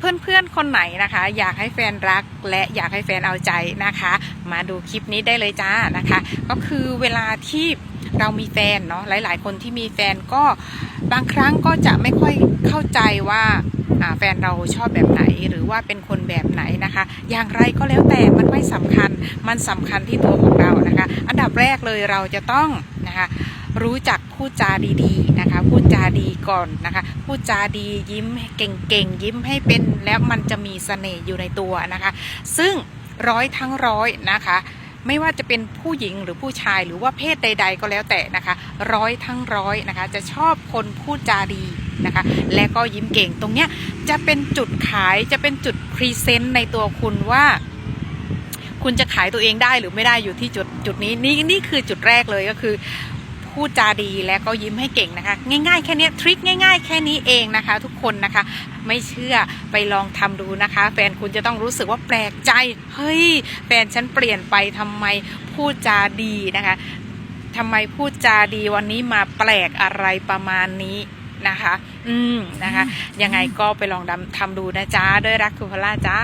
เพื่อนๆคนไหนนะคะ อยากให้แฟนรักและอยากให้แฟนเอาใจนะคะ มาดูคลิปนี้ได้เลยจ้านะคะ ก็คือเวลาที่เรามีแฟนเนาะหลาย ๆ คนที่มีแฟนก็บางครั้งก็จะไม่ค่อยเข้าใจว่าแฟนเราชอบแบบไหนหรือว่าเป็นคนแบบไหนนะคะ อย่างไรก็แล้วแต่มันไม่สำคัญมันสำคัญที่ตัวของเรานะคะ อันดับแรกเลยเราจะต้องนะคะ รู้จักพูดจาดีๆนะคะ พูดจาดีก่อนนะคะ พูดจาดียิ้มเก่งๆยิ้มให้เป็นแล้วมันจะมีเสน่ห์อยู่ในตัวนะคะ ซึ่งร้อยทั้งร้อยนะคะไม่ว่าจะเป็นผู้หญิงหรือผู้ชายหรือว่าเพศใด ๆ ก็แล้วแต่นะคะ ร้อยทั้งร้อยนะคะ จะชอบคนพูดจาดีนะคะ และก็ยิ้มเก่งตรงเนี้ยจะเป็นจุดขายจะเป็นจุดพรีเซนต์ในตัวคุณว่า คุณจะขายตัวเองได้หรือไม่ได้อยู่ที่จุดจุดนี้นี่นี่คือจุดแรกเลยก็คือ พูดจาดีและก็ยิ้มให้เก่งนะคะ ง่ายๆแค่นี้ทริคง่าย ๆ แค่นี้เองนะคะ ทุกคนนะคะ ไม่เชื่อไปลองทำดูนะคะ แฟนคุณจะต้องรู้สึกว่าแปลกใจ เฮ้ย แฟนฉันเปลี่ยนไปทำไมพูดจาดีนะคะทำไมพูดจาดีวันนี้มาแปลกอะไรประมาณนี้นะคะ อืมนะคะ ยังไงก็ไปลองทำทำดูนะจ๊ะ ด้วยรักคุณพล่าจ้า